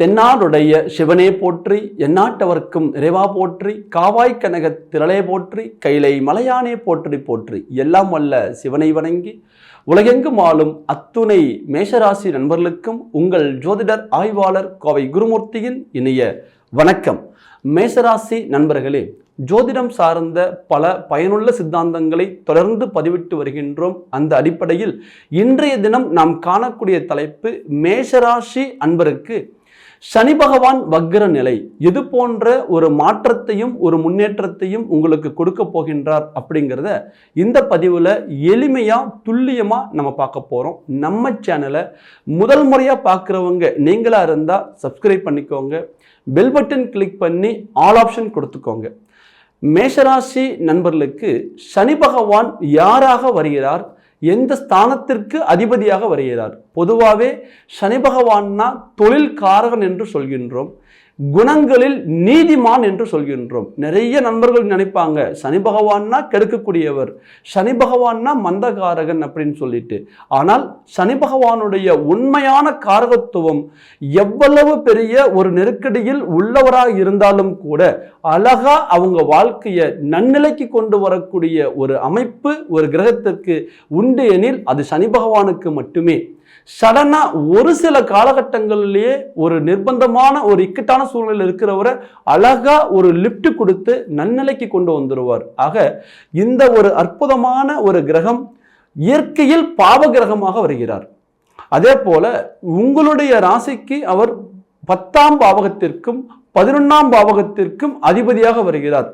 தென்னாடுடைய சிவனே போற்றி எந்நாட்டவர்க்கும் இறைவா போற்றி காவாய் கனக திரளே போற்றி கைலை மலையானே போற்றி போற்றி. எல்லாம் வல்ல சிவனை வணங்கி உலகெங்கும் ஆளும் அத்துணை மேஷராசி நண்பர்களுக்கும் உங்கள் ஜோதிடர் ஆய்வாளர் கோவை குருமூர்த்தியின் இனிய வணக்கம். மேஷராசி நண்பர்களே ஜோதிடம் சார்ந்த பல பயனுள்ள சித்தாந்தங்களை தொடர்ந்து பதிவிட்டு வருகின்றோம். அந்த அடிப்படையில் இன்றைய தினம் நாம் காணக்கூடிய தலைப்பு மேஷராசி அன்பருக்கு சனி பகவான் வக்ர நிலை இது போன்ற ஒரு மாற்றத்தையும் ஒரு முன்னேற்றத்தையும் உங்களுக்கு கொடுக்க போகின்றார் அப்படிங்கிறத இந்த பதிவில் எளிமையாக துல்லியமாக நம்ம பார்க்க போகிறோம் நம்ம சேனலை முதல் முறையாக பார்க்குறவங்க நீங்களாக இருந்தால் சப்ஸ்கிரைப் பண்ணிக்கோங்க. பெல் பட்டன் கிளிக் பண்ணி ஆல் ஆப்ஷன் கொடுத்துக்கோங்க. மேஷராசி நண்பர்களுக்கு சனி பகவான் யாராக வருகிறார்? எந்த ஸ்தானத்திற்கு அதிபதியாக வருகிறார்? பொதுவாகவே சனி பகவான்னா தொழில் காரகன் என்று சொல்கின்றோம். குணங்களில் நீதிமான் என்று சொல்கின்றோம். நிறைய நண்பர்கள் நினைப்பாங்க சனி பகவான்னா கெடுக்கக்கூடியவர் சனி பகவான்னா மந்தகாரகன் அப்படின்னு சொல்லிட்டு. ஆனால் சனி பகவானுடைய உண்மையான காரகத்துவம் எவ்வளவு பெரிய ஒரு நெருக்கடியில் உள்ளவராக இருந்தாலும் கூட அழகா அவங்க வாழ்க்கையை நன்னிலைக்கு கொண்டு வரக்கூடிய ஒரு அமைப்பு ஒரு கிரகத்திற்கு உண்டு எனில் அது சனி பகவானுக்கு மட்டுமே. சடனாக ஒரு சில காலகட்டங்களிலேயே ஒரு நிர்பந்தமான ஒரு இக்கட்டான சூழ்நிலையில் இருக்கிறவரை அழகா ஒரு லிஃப்ட் கொடுத்து நன்னிலைக்கு கொண்டு வந்துடுவார் ஆக இந்த ஒரு அற்புதமான ஒரு கிரகம் இயற்கையில் பாவ கிரகமாக வருகிறார். அதே போல உங்களுடைய ராசிக்கு அவர் பத்தாம் பாவகத்திற்கும் பதினொன்றாம் பாவகத்திற்கும் அதிபதியாக வருகிறார்.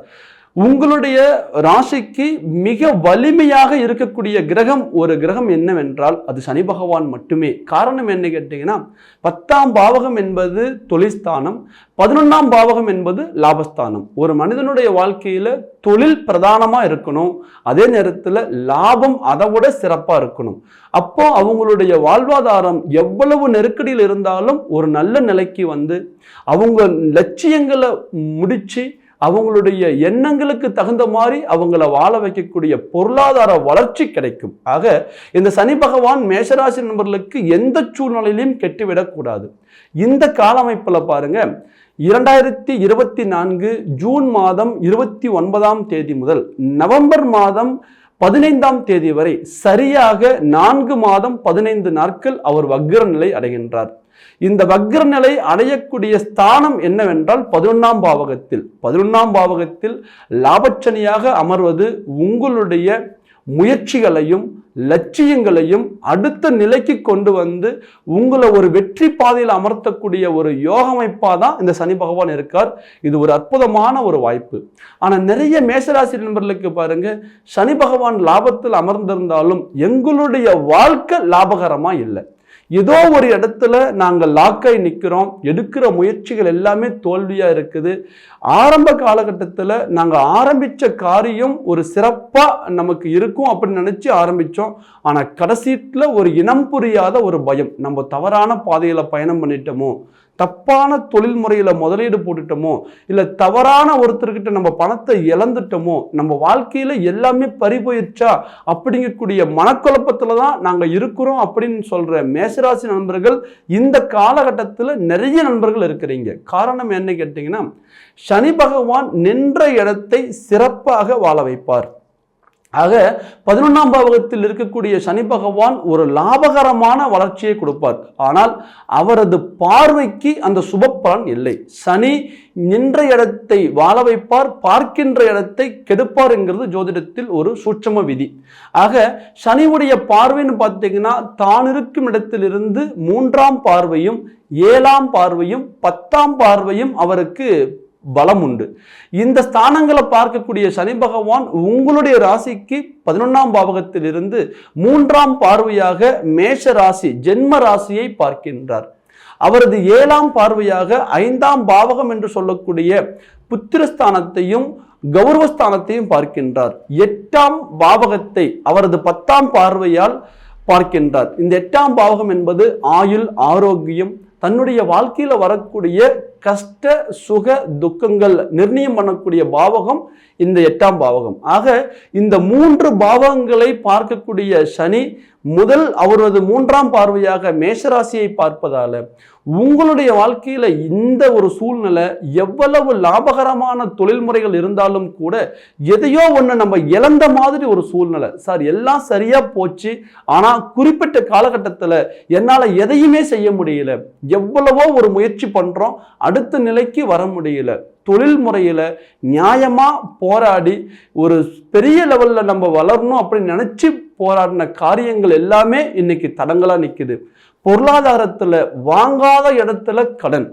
உங்களுடைய ராசிக்கு மிக வலிமையாக இருக்கக்கூடிய கிரகம் ஒரு கிரகம் என்னவென்றால் அது சனி பகவான் மட்டுமே. காரணம் என்ன கேட்டீங்கன்னா பத்தாம் பாவகம் என்பது தொழில்ஸ்தானம் பதினொன்றாம் பாவகம் என்பது லாபஸ்தானம். ஒரு மனிதனுடைய வாழ்க்கையில் தொழில் பிரதானமாக இருக்கணும் அதே நேரத்தில் லாபம் அதை விட சிறப்பாக இருக்கணும். அப்போ அவங்களுடைய வாழ்வாதாரம் எவ்வளவு நெருக்கடியில் இருந்தாலும் ஒரு நல்ல நிலைக்கு வந்து அவங்க லட்சியங்களை முடித்து அவங்களுடைய எண்ணங்களுக்கு தகுந்த மாதிரி அவங்கள வாழ வைக்கக்கூடிய பொருளாதார வளர்ச்சி கிடைக்கும். ஆக இந்த சனி பகவான் மேஷராசி நண்பர்களுக்கு எந்த சூழ்நிலையிலையும் கெட்டுவிடக்கூடாது இந்த கால அமைப்பில் பாருங்க இரண்டாயிரத்தி இருபத்தி நான்கு ஜூன் மாதம் இருபத்தி ஒன்பதாம் தேதி முதல் நவம்பர் மாதம் பதினைந்தாம் தேதி வரை சரியாக நான்கு மாதம் பதினைந்து நாட்கள் அவர் வக்ர நிலை அடைகின்றார். இந்த வக்ர நிலை அடையக்கூடிய ஸ்தானம் என்னவென்றால் பதினொன்றாம் பாவகத்தில். பதினொன்றாம் பாவகத்தில் லாபச்சனியாக அமர்வது உங்களுடைய முயற்சிகளையும் லட்சியங்களையும் அடுத்த நிலைக்கு கொண்டு வந்து உங்களை ஒரு வெற்றி பாதையில் அமர்த்தக்கூடிய ஒரு யோகமைப்பாக தான் இந்த சனி பகவான் இருக்கார். இது ஒரு அற்புதமான ஒரு வாய்ப்பு. ஆனால் நிறைய மேசராசி நண்பர்களுக்கு பாருங்க சனி பகவான் லாபத்தில் அமர்ந்திருந்தாலும் எங்களுடைய வாழ்க்கை லாபகரமாக இல்லை. ஏதோ ஒரு இடத்துல நாங்கள் லாக்காய் நிற்கிறோம் எடுக்கிற முயற்சிகள் எல்லாமே தோல்வியாக இருக்குது. ஆரம்ப காலகட்டத்தில் நாங்கள் ஆரம்பித்த காரியம் ஒரு சிறப்பாக நமக்கு இருக்கும் அப்படின்னு நினச்சி ஆரம்பித்தோம் ஆனால் கடைசீட்டில் ஒரு இனம் புரியாத ஒரு பயம். நம்ம தவறான பாதையில் பயணம் பண்ணிட்டோமோ? தப்பான தொழில் முறையில் முதலீடு போட்டுட்டோமோ? இல்லை தவறான ஒருத்தர்கிட்ட நம்ம பணத்தை இழந்துட்டோமோ? நம்ம வாழ்க்கையில் எல்லாமே பறி போயிடுச்சா அப்படிங்கக்கூடிய மனக்குழப்பத்தில் தான் நாங்கள் இருக்கிறோம் அப்படின்னு சொல்கிற மேசராசி நண்பர்கள் இந்த காலகட்டத்தில் நிறைய நண்பர்கள் இருக்கிறீங்க. காரணம் என்ன கேட்டிங்கன்னா சனி பகவான் நின்ற இடத்தை சிறப்பாக வாழ வைப்பார். ஆக பதினொன்றாம் பாவகத்தில் இருக்கக்கூடிய சனி பகவான் ஒரு லாபகரமான வளர்ச்சியை கொடுப்பார். ஆனால் அவரது பார்வைக்கு அந்த சுப பலன் இல்லை. சனி நின்ற இடத்தை வாழ வைப்பார் பார்க்கின்ற இடத்தை கெடுப்பார் என்கிறது ஜோதிடத்தில் ஒரு சூட்சம விதி. ஆக சனியுடைய பார்வைன்னு பார்த்தீங்கன்னா தான் இருக்கும் இடத்திலிருந்து மூன்றாம் பார்வையும் ஏழாம் பார்வையும் பத்தாம் பார்வையும் அவருக்கு பலம் உண்டு. இந்த ஸ்தானங்களை பார்க்கக்கூடிய சனி பகவான் உங்களுடைய ராசிக்கு பதினொன்றாம் பாவகத்திலிருந்து மூன்றாம் பார்வையாக மேஷ ராசி ஜென்ம ராசியை பார்க்கின்றார். அவரது ஏழாம் பார்வையாக ஐந்தாம் பாவகம் என்று சொல்லக்கூடிய புத்திரஸ்தானத்தையும் கௌரவஸ்தானத்தையும் பார்க்கின்றார். எட்டாம் பாவகத்தை அவரது பத்தாம் பார்வையால் பார்க்கின்றார். இந்த எட்டாம் பாவகம் என்பது ஆயுள் ஆரோக்கியம் தன்னுடைய வாழ்க்கையில் வரக்கூடிய கஷ்ட சுக துக்கங்கள் நிர்ணயம் பண்ணக்கூடிய பாவகம் இந்த எட்டாம் பாவகம். ஆக இந்த மூன்று பாவகங்களை பார்க்கக்கூடிய சனி முதல் அவரது மூன்றாம் பார்வையாக மேஷராசியை பார்ப்பதால உங்களுடைய வாழ்க்கையில் இந்த ஒரு சூழ்நிலை எவ்வளவு லாபகரமான தொழில் முறைகள் இருந்தாலும் கூட எதையோ ஒன்று நம்ம இழந்த மாதிரி ஒரு சூழ்நிலை. சார் எல்லாம் சரியாக போச்சு. ஆனால் குறிப்பிட்ட காலகட்டத்தில் என்னால் எதையுமே செய்ய முடியல. எவ்வளவோ ஒரு முயற்சி பண்ணுறோம் அடுத்த நிலைக்கு வர முடியல. தொழில் முறையில் நியாயமாக போராடி ஒரு பெரிய லெவலில் நம்ம வளரணும் அப்படின்னு நினச்சி போராடின காரியங்கள் எல்லாமே இன்னைக்கு தடங்களாக நிற்குது பொருளாதாரத்தில் வாங்காத இடத்துல கடன்.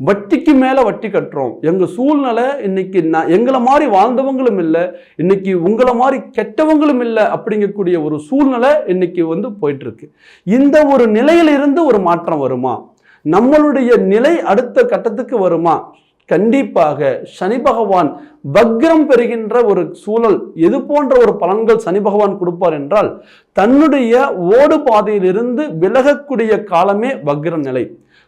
வட்டிக்கு மேலே வட்டி கட்டுறோம். எங்கள் சூழ்நிலை இன்னைக்கு நான் எங்களை மாதிரி வாழ்ந்தவங்களும் இல்லை இன்னைக்கு உங்களை மாதிரி கெட்டவங்களும் இல்லை அப்படிங்கக்கூடிய ஒரு சூழ்நிலை இன்னைக்கு வந்து போயிட்டுருக்கு. இந்த ஒரு நிலையிலிருந்து ஒரு மாற்றம் வருமா? நம்மளுடைய நிலை அடுத்த கட்டத்துக்கு வருமா? கண்டிப்பாக சனி பகவான் வக்ரம் பெறுகின்ற ஒரு சூழல் எது போன்ற ஒரு பலன்கள் சனி பகவான் கொடுப்பார் என்றால் தன்னுடைய ஓடு பாதையிலிருந்து விலகக்கூடிய காலமே வக்ர நிலை.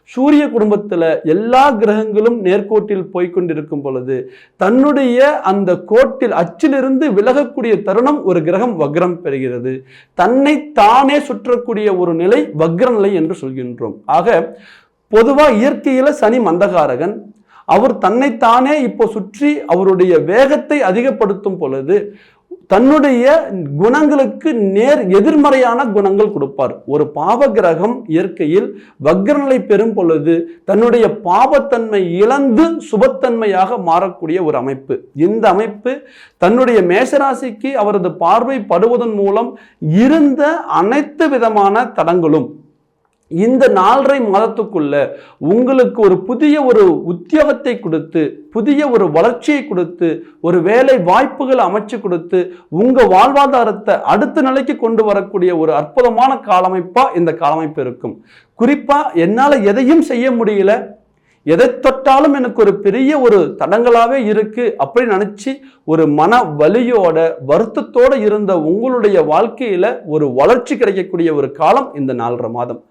சூரிய குடும்பத்தில் எல்லா கிரகங்களும் நேர்கோட்டில் போய்கொண்டிருக்கும் பொழுது தன்னுடைய அந்த கோட்டில் அச்சிலிருந்து விலகக்கூடிய தருணம் ஒரு கிரகம் வக்ரம் பெறுகிறது. தன்னை தானே சுற்றக்கூடிய ஒரு நிலை வக்ர நிலை என்று சொல்கின்றோம். ஆக பொதுவாக இயற்கையில் சனி மந்தகாரகன் அவர் தன்னைத்தானே இப்போ சுற்றி அவருடைய வேகத்தை அதிகப்படுத்தும் பொழுது தன்னுடைய குணங்களுக்கு நேர் எதிர்மறையான குணங்கள் கொடுப்பார். ஒரு பாவ கிரகம் இயற்கையில் வக்ரநிலை பெறும் பொழுது தன்னுடைய பாவத்தன்மை இழந்து சுபத்தன்மையாக மாறக்கூடிய ஒரு அமைப்பு. இந்த அமைப்பு தன்னுடைய மேஷராசிக்கு அவரது பார்வை படுவதன் மூலம் இருந்த அனைத்து விதமான தடங்களும் இந்த நாலரை மாதத்துக்குள்ள உங்களுக்கு ஒரு புதிய ஒரு உத்தியோகத்தை கொடுத்து புதிய ஒரு வளர்ச்சியை கொடுத்து ஒரு வேலை வாய்ப்புகளை அமைச்சு கொடுத்து உங்கள் வாழ்வாதாரத்தை அடுத்த நிலைக்கு கொண்டு வரக்கூடிய ஒரு அற்புதமான காலமைப்பாக இந்த காலமைப்பு இருக்கும். குறிப்பாக என்னால் எதையும் செய்ய முடியல. எதை தொட்டாலும் எனக்கு ஒரு பெரிய ஒரு தடங்களாகவே இருக்குது அப்படின்னு நினச்சி ஒரு மன வலியோட வருத்தத்தோடு இருந்த உங்களுடைய வாழ்க்கையில் ஒரு வளர்ச்சி கிடைக்கக்கூடிய ஒரு காலம் இந்த நாலரை மாதம்.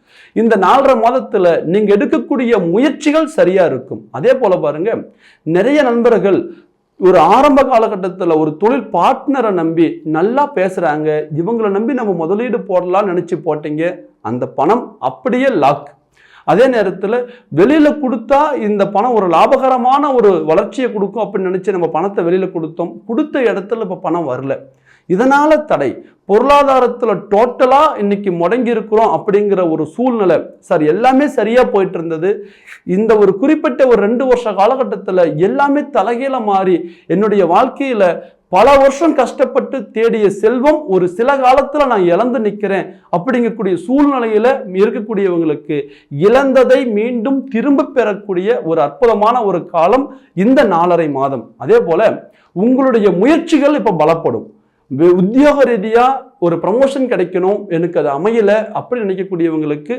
இந்த நாலரை மாதத்தில் நீங்கள் எடுக்கக்கூடிய முயற்சிகள் சரியாக இருக்கும். அதே போல் பாருங்கள் நிறைய நண்பர்கள் ஒரு ஆரம்ப காலகட்டத்தில் ஒரு தொழில் பார்ட்னரை நம்பி நல்லா பேசுகிறாங்க இவங்களை நம்பி நம்ம முதலீடு போடலாம்னு நினச்சி போட்டீங்க. அந்த பணம் அப்படியே லாக் அதே நேரத்தில் வெளியில் கொடுத்தா இந்த பணம் ஒரு லாபகரமான ஒரு வளர்ச்சியை கொடுக்கும் அப்படின்னு நினச்சி நம்ம பணத்தை வெளியில் கொடுத்தோம். கொடுத்த இடத்துல இப்போ பணம் வரல. இதனால் தடை. பொருளாதாரத்தில் டோட்டலாக இன்னைக்கு முடங்கி இருக்கிறோம் அப்படிங்கிற ஒரு சூழ்நிலை. சார் எல்லாமே சரியாக போயிட்டு இருந்தது. இந்த ஒரு குறிப்பிட்ட ஒரு ரெண்டு வருஷ காலகட்டத்தில் எல்லாமே தலைகீழ மாறி என்னுடைய வாழ்க்கையில் பல வருஷம் கஷ்டப்பட்டு தேடிய செல்வம் ஒரு சில காலத்தில் நான் இழந்து நிற்கிறேன் அப்படிங்கக்கூடிய சூழ்நிலையில் இருக்கக்கூடியவங்களுக்கு இழந்ததை மீண்டும் திரும்ப பெறக்கூடிய ஒரு அற்புதமான ஒரு காலம் இந்த நாலரை மாதம். அதே போல் உங்களுடைய முயற்சிகள் இப்போ பலப்படும். உத்தியோக ரீதியாக ஒரு ப்ரமோஷன் கிடைக்கணும் எனக்கு அது அமையலை அப்படி நினைக்கக்கூடியவங்களுக்கு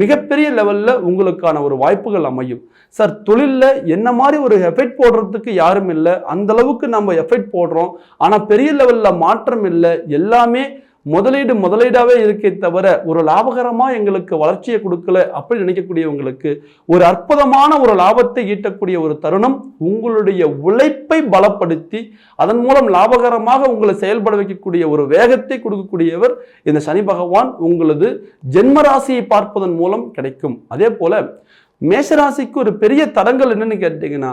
மிகப்பெரிய லெவலில் உங்களுக்கான ஒரு வாய்ப்புகள் அமையும். சார் தொழிலில் என்ன மாதிரி ஒரு எஃபெக்ட் போடுறதுக்கு யாரும் இல்லை. அந்தளவுக்கு நம்ம எஃபெக்ட் போடுறோம். ஆனால் பெரிய லெவலில் மாற்றம் இல்லை. எல்லாமே முதலீடு முதலீடாகவே இருக்கே தவிர ஒரு லாபகரமாக எங்களுக்கு வளர்ச்சியை கொடுக்கல அப்படி நினைக்கக்கூடியவங்களுக்கு ஒரு அற்புதமான ஒரு லாபத்தை ஈட்டக்கூடிய ஒரு தருணம் உங்களுடைய உழைப்பை பலப்படுத்தி அதன் மூலம் லாபகரமாக உங்களை செயல்பட வைக்கக்கூடிய ஒரு வேகத்தை கொடுக்கக்கூடியவர் இந்த சனி பகவான். உங்களது ஜென்ம ராசியை பார்ப்பதன் மூலம் கிடைக்கும். அதே போல மேஷராசிக்கு ஒரு பெரிய தடங்கள் என்னன்னு கேட்டீங்கன்னா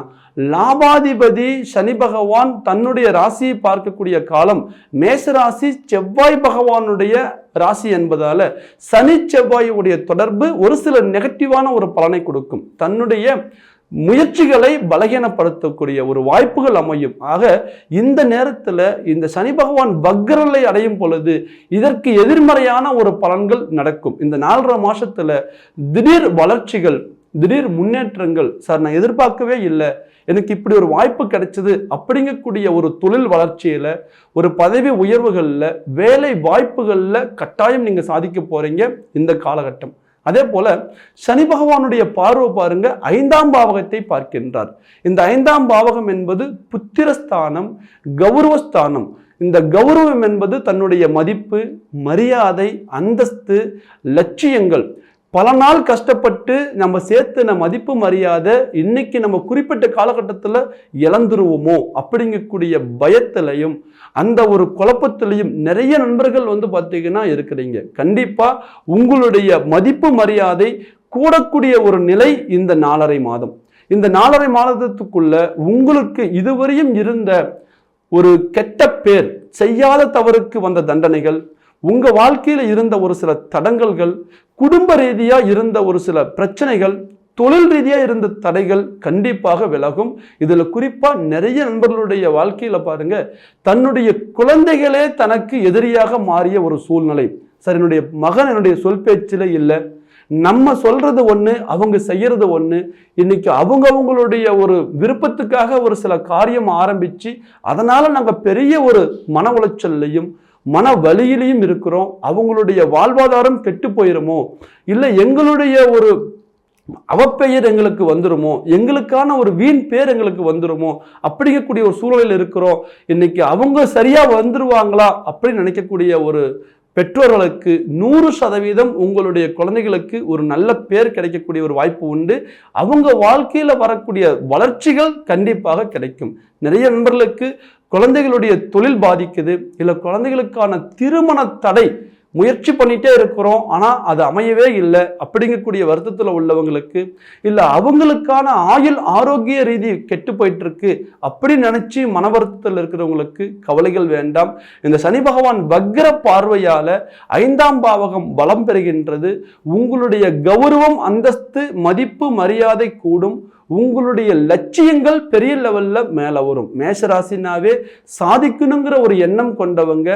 லாபாதிபதி சனி பகவான் தன்னுடைய ராசியை பார்க்கக்கூடிய காலம் மேஷராசி செவ்வாய் பகவானுடைய ராசி என்பதால சனி செவ்வாயுடைய தொடர்பு ஒரு சில நெகட்டிவான ஒரு பலனை கொடுக்கும். தன்னுடைய முயற்சிகளை பலகீனப்படுத்தக்கூடிய ஒரு வாய்ப்புகள் அமையும். ஆக இந்த நேரத்தில் இந்த சனி பகவான் பக்ரலை அடையும் பொழுது இதற்கு எதிர்மறையான ஒரு பலன்கள் நடக்கும். இந்த நாலரை மாசத்துல திடீர் வளர்ச்சிகள் திடீர் முன்னேற்றங்கள் சார் நான் எதிர்பார்க்கவே இல்லை. எனக்கு இப்படி ஒரு வாய்ப்பு கிடைச்சது அப்படிங்கக்கூடிய ஒரு தொழில் வளர்ச்சியில் ஒரு பதவி உயர்வுகளில் வேலை வாய்ப்புகளில் கட்டாயம் நீங்கள் சாதிக்க போகிறீங்க இந்த காலகட்டம். அதே போல சனி பகவானுடைய பார்வை பாருங்க ஐந்தாம் பாவகத்தை பார்க்கின்றார். இந்த ஐந்தாம் பாவகம் என்பது புத்திரஸ்தானம் கௌரவஸ்தானம். இந்த கௌரவம் என்பது தன்னுடைய மதிப்பு மரியாதை அந்தஸ்து லட்சியங்கள். பல நாள் கஷ்டப்பட்டு நம்ம சேர்த்துன மதிப்பு மரியாதை இன்னைக்கு நம்ம குறிப்பிட்ட காலகட்டத்தில் இழந்துருவோமோ அப்படிங்கக்கூடிய பயத்திலையும் அந்த ஒரு குழப்பத்திலையும் நிறைய நண்பர்கள் வந்து பார்த்தீங்கன்னா இருக்கிறீங்க. கண்டிப்பாக உங்களுடைய மதிப்பு மரியாதை கூடக்கூடிய ஒரு நிலை இந்த நாலரை மாதம். இந்த நாலரை மாதத்துக்குள்ள உங்களுக்கு இதுவரையும் இருந்த ஒரு கெட்ட பேர் செய்யாத தவறுக்கு வந்த தண்டனைகள் உங்கள் வாழ்க்கையில் இருந்த ஒரு சில தடங்கல்கள் குடும்ப ரீதியாக இருந்த ஒரு சில பிரச்சனைகள் தொழில் ரீதியாக இருந்த தடைகள் கண்டிப்பாக விலகும். இதில் குறிப்பாக நிறைய நண்பர்களுடைய வாழ்க்கையில் பாருங்க தன்னுடைய குழந்தைகளே தனக்கு எதிரியாக மாறிய ஒரு சூழ்நிலை. சார் என்னுடைய மகன் என்னுடைய சொல் பேச்சில் இல்லை. நம்ம சொல்றது ஒன்று அவங்க செய்யறது ஒன்று இன்னைக்கு அவங்க அவங்களுடைய ஒரு விருப்பத்துக்காக ஒரு சில காரியம் ஆரம்பிச்சு அதனால் நாங்கள் பெரிய ஒரு மன உளைச்சல்லையும் மன வழியிலையும் இருக்கிறோம். அவங்களுடைய வாழ்வாதாரம் கெட்டு போயிருமோ? இல்லை எங்களுடைய ஒரு அவப்பெயர் எங்களுக்கு வந்துருமோ? எங்களுக்கான ஒரு வீண் பேர் எங்களுக்கு வந்துருமோ? அப்படிங்கக்கூடிய ஒரு சூழலில் இருக்கிறோம். இன்னைக்கு அவங்க சரியாக வந்துருவாங்களா? அப்படின்னு நினைக்கக்கூடிய ஒரு பெற்றோர்களுக்கு நூறு சதவீதம் உங்களுடைய குழந்தைகளுக்கு ஒரு நல்ல பேர் கிடைக்கக்கூடிய ஒரு வாய்ப்பு உண்டு. அவங்க வாழ்க்கையில் வரக்கூடிய வளர்ச்சிகள் கண்டிப்பாக கிடைக்கும். நிறைய நண்பர்களுக்கு குழந்தைகளுடைய தொழில் பாதிக்குது இல்லை குழந்தைகளுக்கான திருமண தடை முயற்சி பண்ணிட்டே இருக்கிறோம் ஆனால் அது அமையவே இல்லை அப்படிங்கக்கூடிய வருத்தத்தில் உள்ளவங்களுக்கு இல்லை அவங்களுக்கான ஆயுள் ஆரோக்கிய ரீதி கெட்டு போயிட்டுருக்கு அப்படின்னு அப்படி நினச்சி மன வருத்தத்தில் இருக்கிறவங்களுக்கு கவலைகள் வேண்டாம். இந்த சனி பகவான் வக்ர பார்வையால் ஐந்தாம் பாவகம் பலம் பெறுகின்றது. உங்களுடைய கௌரவம் அந்தஸ்து மதிப்பு மரியாதை கூடும். உங்களுடைய லட்சியங்கள் பெரிய லெவலில் மேலே வரும். மேஷராசினாவே சாதிக்கணுங்கிற ஒரு எண்ணம் கொண்டவங்க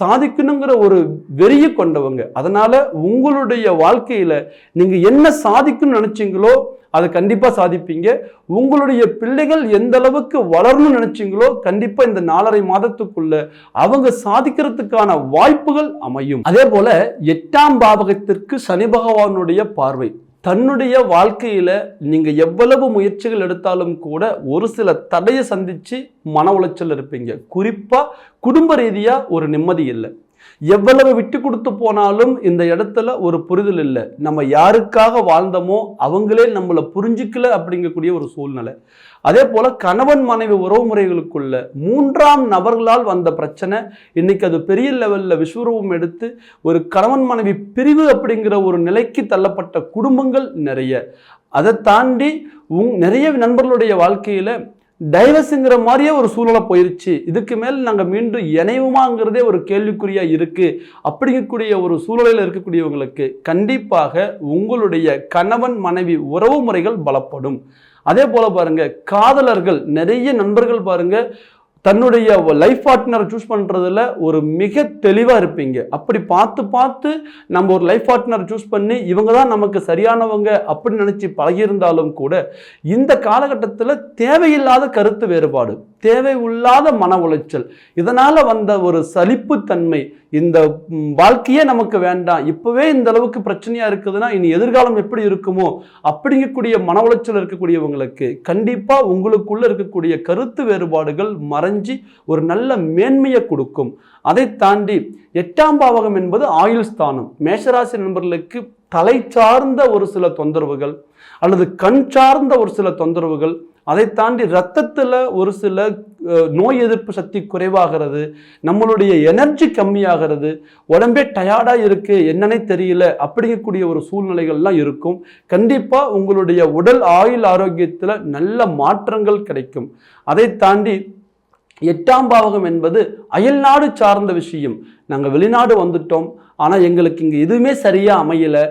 சாதிக்கணுங்கிற ஒரு வெறிய கொண்டவங்க. அதனால் உங்களுடைய வாழ்க்கையில் நீங்கள் என்ன சாதிக்கணும்னு நினச்சிங்களோ அதை கண்டிப்பாக சாதிப்பீங்க. உங்களுடைய பிள்ளைகள் எந்த அளவுக்கு வளரணும்னு நினைச்சிங்களோ கண்டிப்பாக இந்த நாலரை மாதத்துக்குள்ள அவங்க சாதிக்கிறதுக்கான வாய்ப்புகள் அமையும். அதே போல எட்டாம் பாவகத்திற்கு சனி பகவானுடைய பார்வை. தன்னுடைய வாழ்க்கையில் நீங்கள் எவ்வளவு முயற்சிகள் எடுத்தாலும் கூட ஒரு சில தடையை சந்தித்து மன உளைச்சல் இருப்பீங்க. குறிப்பாக குடும்ப ரீதியாக ஒரு நிம்மதி இல்லை. எவ்வளவு விட்டு கொடுத்து போனாலும் இந்த இடத்துல ஒரு புரிதல் இல்லை. நம்ம யாருக்காக வாழ்ந்தோமோ அவங்களே நம்மளை புரிஞ்சுக்கல அப்படிங்கக்கூடிய ஒரு சூழ்நிலை. அதே போல் கணவன் மனைவி உறவு முறைகளுக்குள்ள மூன்றாம் நபர்களால் வந்த பிரச்சனை இன்னைக்கு அது பெரிய லெவலில் விஸ்வரூபம் எடுத்து ஒரு கணவன் மனைவி பிரிவு அப்படிங்கிற ஒரு நிலைக்கு தள்ளப்பட்ட குடும்பங்கள் நிறைய. அதை தாண்டி உங் நிறைய நண்பர்களுடைய வாழ்க்கையில் டைவர்ஸுங்கிற மாதிரியே ஒரு சூழலை போயிருச்சு. இதுக்கு மேல் நாங்கள் மீண்டும் இணைவுமாங்கிறதே ஒரு கேள்விக்குறியாக இருக்குது அப்படிங்கக்கூடிய ஒரு சூழலில் இருக்கக்கூடியவங்களுக்கு கண்டிப்பாக உங்களுடைய கணவன் மனைவி உறவு முறைகள் பலப்படும். அதே போல் பாருங்க காதலர்கள் நிறைய நண்பர்கள் பாருங்கள் தன்னுடைய லைஃப் பார்ட்னரை சூஸ் பண்ணுறதுல ஒரு மிக தெளிவாக இருப்பீங்க. அப்படி பார்த்து பார்த்து நம்ம ஒரு லைஃப் பார்ட்னரை சூஸ் பண்ணி இவங்க தான் நமக்கு சரியானவங்க அப்படின்னு நினச்சி பழகியிருந்தாலும் கூட இந்த காலகட்டத்தில் தேவையில்லாத கருத்து வேறுபாடு. தேவை உள்ளாத மன உளைச்சல். இதனால் வந்த ஒரு சலிப்புத்தன்மை இந்த வாழ்க்கையே நமக்கு வேண்டாம். இப்போவே இந்த அளவுக்கு பிரச்சனையாக இருக்குதுன்னா இனி எதிர்காலம் எப்படி இருக்குமோ அப்படிங்கக்கூடிய மன உளைச்சல் இருக்கக்கூடியவங்களுக்கு கண்டிப்பாக உங்களுக்குள்ளே இருக்கக்கூடிய கருத்து வேறுபாடுகள் மறைஞ்சி ஒரு நல்ல மேன்மையை கொடுக்கும். அதை தாண்டி எட்டாம் பாவகம் என்பது ஆயுள் ஸ்தானம். மேஷராசி நண்பர்களுக்கு தலை சார்ந்த ஒரு சில தொந்தரவுகள் அல்லது கண் சார்ந்த ஒரு சில தொந்தரவுகள் அதை தாண்டி ரத்தத்தில் ஒரு சில நோய் எதிர்ப்பு சக்தி குறைவாகிறது நம்மளுடைய எனர்ஜி கம்மியாகிறது உடம்பே டயர்டாக இருக்கு என்னன்னே தெரியல அப்படிங்கக்கூடிய ஒரு சூழ்நிலைகள்லாம் இருக்கும். கண்டிப்பாக உங்களுடைய உடல் ஆயுள் ஆரோக்கியத்தில் நல்ல மாற்றங்கள் கிடைக்கும். அதை தாண்டி எட்டாம் பாவகம் என்பது அயல்நாடு சார்ந்த விஷயம். நாங்கள் வெளிநாடு வந்துட்டோம். ஆனால் எங்களுக்கு இங்கே எதுவுமே சரியாக அமையலை.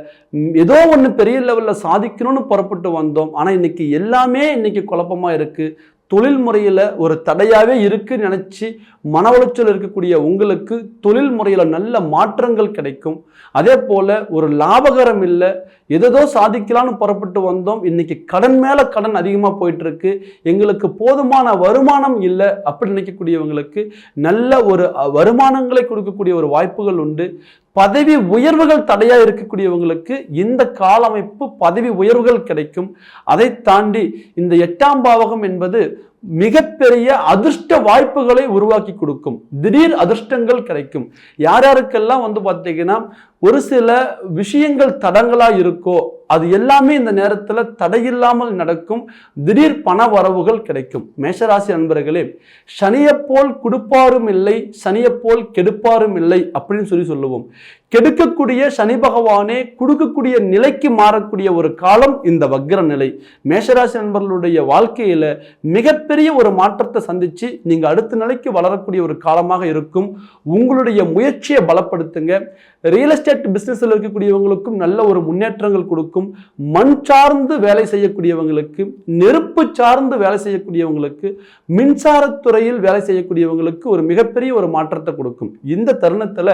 ஏதோ ஒன்று பெரிய லெவலில் சாதிக்கணும்னு புறப்பட்டு வந்தோம். ஆனால் இன்றைக்கி எல்லாமே இன்றைக்கி குழப்பமாக இருக்குது தொழில் முறையில் ஒரு தடையாகவே இருக்குன்னு நினச்சி மன உளைச்சல் இருக்கக்கூடிய உங்களுக்கு தொழில் முறையில் நல்ல மாற்றங்கள் கிடைக்கும். அதே போல் ஒரு லாபகரம் இல்லை எதோ சாதிக்கலாம்னு புறப்பட்டு வந்தோம். இன்னைக்கு கடன் மேலே கடன் அதிகமாக போயிட்டு இருக்கு எங்களுக்கு போதுமான வருமானம் இல்லை அப்படி நினைக்கக்கூடியவங்களுக்கு நல்ல ஒரு வருமானங்களை கொடுக்கக்கூடிய ஒரு வாய்ப்புகள் உண்டு. பதவி உயர்வுகள் தடையா இருக்கக்கூடியவங்களுக்கு இந்த கால அமைப்பு பதவி உயர்வுகள் கிடைக்கும். அதை தாண்டி இந்த எட்டாம் பாவகம் என்பது மிகப்பெரிய அதிர்ஷ்ட வாய்ப்புகளை உருவாக்கி கொடுக்கும். திடீர் அதிர்ஷ்டங்கள் கிடைக்கும். யார் யாருக்கெல்லாம் வந்து பார்த்தீங்கன்னா ஒரு சில விஷயங்கள் தடங்களா இருக்கோ அது எல்லாமே இந்த நேரத்தில் தடையில்லாமல் நடக்கும். திடீர் பண வரவுகள் கிடைக்கும். மேஷராசி நண்பர்களே சனியப்போல் கொடுப்பாரும் இல்லை சனியப்போல் கெடுப்பாரும் இல்லை அப்படின்னு சொல்லி சொல்லுவோம். கெடுக்கக்கூடிய சனி பகவானே கொடுக்கக்கூடிய நிலைக்கு மாறக்கூடிய ஒரு காலம் இந்த வக்ர நிலை. மேஷராசி நண்பர்களுடைய வாழ்க்கையில மிகப்பெரிய ஒரு மாற்றத்தை சந்திச்சு நீங்க அடுத்த நிலைக்கு வளரக்கூடிய ஒரு காலமாக இருக்கும். உங்களுடைய முயற்சியை பலப்படுத்துங்க. ரியல் எஸ்டேட் பிஸ்னஸில் இருக்கக்கூடியவங்களுக்கும் நல்ல ஒரு முன்னேற்றங்கள் கொடுக்கும். மண் சார்ந்து வேலை செய்யக்கூடியவங்களுக்கு நெருப்பு சார்ந்து வேலை செய்யக்கூடியவங்களுக்கு மின்சாரத்துறையில் வேலை செய்யக்கூடியவங்களுக்கு ஒரு மிகப்பெரிய ஒரு மாற்றத்தை கொடுக்கும். இந்த தருணத்தில்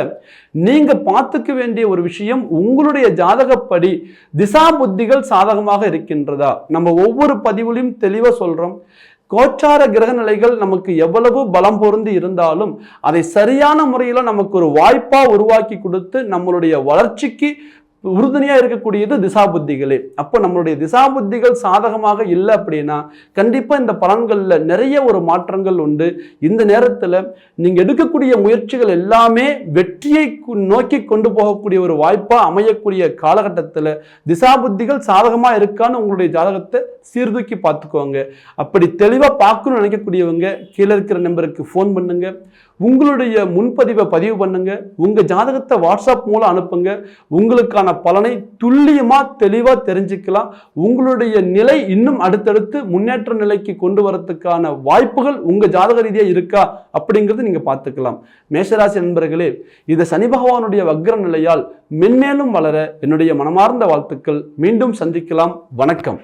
நீங்கள் பார்த்துக்க வேண்டிய ஒரு விஷயம் உங்களுடைய ஜாதகப்படி திசா புத்திகள் சாதகமாக இருக்கின்றதா? நம்ம ஒவ்வொரு பதிவுலையும் தெளிவாக சொல்கிறோம் கோச்சார கிரக நிலைகள் நமக்கு எவ்வளவு பலம் பொருந்தி இருந்தாலும் அதை சரியான முறையில் நமக்கு ஒரு வாய்ப்பாக உருவாக்கி கொடுத்து நம்மளுடைய வளர்ச்சிக்கு உறுதுணையாக இருக்கக்கூடியது திசா புத்திகளே அப்போ நம்மளுடைய திசா புத்திகள் சாதகமாக இல்லை அப்படின்னா கண்டிப்பாக இந்த பலன்களில் நிறைய ஒரு மாற்றங்கள் உண்டு. இந்த நேரத்தில் நீங்கள் எடுக்கக்கூடிய முயற்சிகள் எல்லாமே வெற்றியை நோக்கி கொண்டு போகக்கூடிய ஒரு வாய்ப்பாக அமையக்கூடிய காலகட்டத்தில் திசா புத்திகள் இருக்கான்னு உங்களுடைய ஜாதகத்தை சீர்தூக்கி பார்த்துக்கோங்க. அப்படி தெளிவாக பார்க்கணும்னு நினைக்கக்கூடியவங்க கீழே இருக்கிற நம்பருக்கு ஃபோன் பண்ணுங்க. உங்களுடைய முன்பதிவை பதிவு பண்ணுங்க. உங்கள் ஜாதகத்தை வாட்ஸ்அப் மூலம் அனுப்புங்க. உங்களுக்கான பலனை துல்லியமா தெளிவா தெரிஞ்சுக்கலாம். உங்களுடைய நிலை இன்னும் அடுத்தடுத்து முன்னேற்ற நிலைக்கு கொண்டு வரத்துக்கான வாய்ப்புகள் உங்க ஜாதக ரீதியா இருக்கா அப்படிங்கிறது நீங்க பார்த்துக்கலாம். மேஷராசி நண்பர்களே இது சனி பகவானுடைய வக்ர நிலையால் மென்மேலும் வளர என்னுடைய மனமார்ந்த வாழ்த்துக்கள். மீண்டும் சந்திக்கலாம். வணக்கம்.